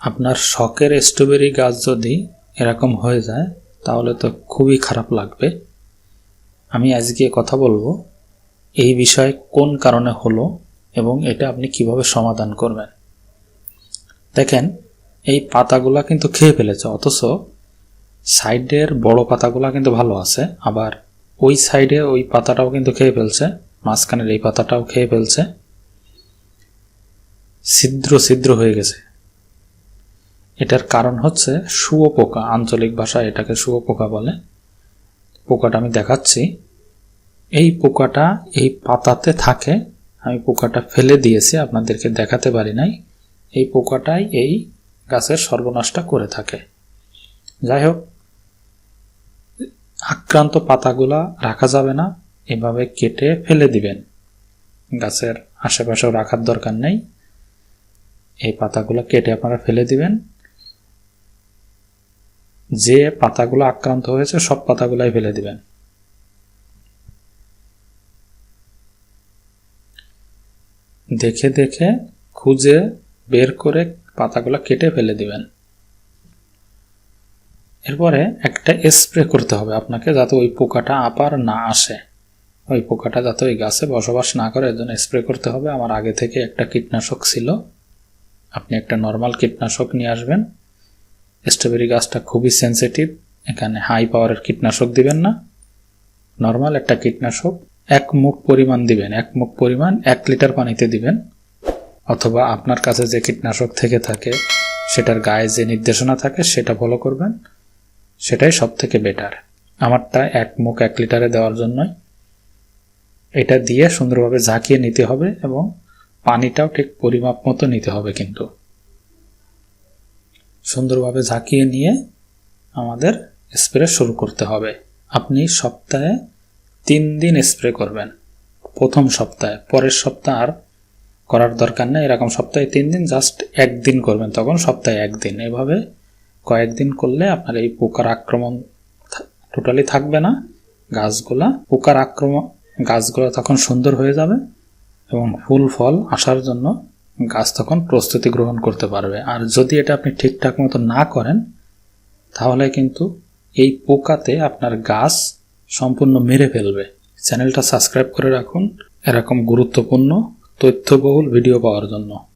আপনার শখের স্ট্রবেরি গাছ যদি এরকম হয়ে যায়, তাহলে তো খুবই খারাপ লাগবে। আমি আজকে কথা বলব এই বিষয়ে কোন কারণে হলো এবং এটা আপনি কীভাবে সমাধান করবেন। দেখেন, এই পাতাগুলা কিন্তু খেয়ে ফেলেছে, অথচ সাইডের বড় পাতাগুলা কিন্তু ভালো আছে, আবার ওই সাইডে ওই পাতাটাও কিন্তু খেয়ে ফেলছে, মাঝখানের এই পাতাটাও খেয়ে ফেলছে। ছিদ্র ছিদ্র হয়ে গেছে। এটার কারণ হচ্ছে শুয়োপোকা আঞ্চলিক ভাষায় এটাকে শুয়োপোকা বলে। পোকাটা আমি দেখাচ্ছি। এই পোকাটা এই পাতাতে থাকে। আমি পোকাটা ফেলে দিয়েছি, আপনাদেরকে দেখাতে পারি নাই। এই পোকাটাই এই গাছের সর্বনাশটা করে থাকে। যাই হোক, আক্রান্ত পাতাগুলা রাখা যাবে না, এভাবে কেটে ফেলে দিবেন। গাছের আশেপাশেও রাখার দরকার নেই। এই পাতাগুলো কেটে আপনারা ফেলে দিবেন। যে পাতাগুলো আক্রান্ত হয়েছে, সব পাতাগুলাই ফেলে দিবেন। দেখে দেখে খুঁজে বের করে পাতাগুলো কেটে ফেলে দিবেন। এরপরে একটা স্প্রে করতে হবে আপনাকে, যাতে ওই পোকাটা আবার না আসে। ওই পোকাটা যাতে ওই গাছে বসবাস না করে এর জন্য স্প্রে করতে হবে। আমার আগে থেকে একটা কীটনাশক ছিল। আপনি একটা নর্মাল কীটনাশক নিয়ে আসবেন। স্ট্রবেরি গাছটা খুবই সেন্সিটিভ এখানে হাই পাওয়ারের কীটনাশক দিবেন না। নর্মাল একটা কীটনাশক, এক মুখ পরিমাণ দিবেন, এক মুখ পরিমাণ এক লিটার পানিতে দিবেন। অথবা আপনার কাছে যে কীটনাশক থেকে থাকে, সেটার গায়ে যে নির্দেশনা থাকে, সেটা ফলো করবেন। সেটাই সব থেকে বেটার আমারটা এক মুখ এক লিটারে দেওয়ার জন্যই। এটা দিয়ে সুন্দরভাবে ঝাঁকিয়ে নিতে হবে এবং পানিটাও ঠিক পরিমাপ মতো নিতে হবে কিন্তু। সুন্দরভাবে ঝাঁকিয়ে নিয়ে আমাদের স্প্রে শুরু করতে হবে। আপনি সপ্তাহে তিন দিন স্প্রে করবেন। প্রথম সপ্তাহে, পরের সপ্তাহ আর করার দরকার নেই। এরকম সপ্তাহে তিন দিন, জাস্ট একদিন করবেন তখন সপ্তাহে একদিন। এভাবে কয়েকদিন করলে আপনার এই পোকার আক্রমণ টোটালি থাকবে না। গাছগুলা, পোকার আক্রমণ, গাছগুলো তখন সুন্দর হয়ে যাবে এবং ফুল ফল আসার জন্য গাছ তখন প্রস্তুতি গ্রহণ করতে পারবে। আর যদি এটা আপনি ঠিকঠাক মতো না করেন, তাহলে কিন্তু এই পোকাতে আপনার গাছ সম্পূর্ণ মেরে ফেলবে। চ্যানেলটা সাবস্ক্রাইব করে রাখুন। এরকম গুরুত্বপূর্ণ, তথ্যবহুল ভিডিও পাওয়ার জন্য।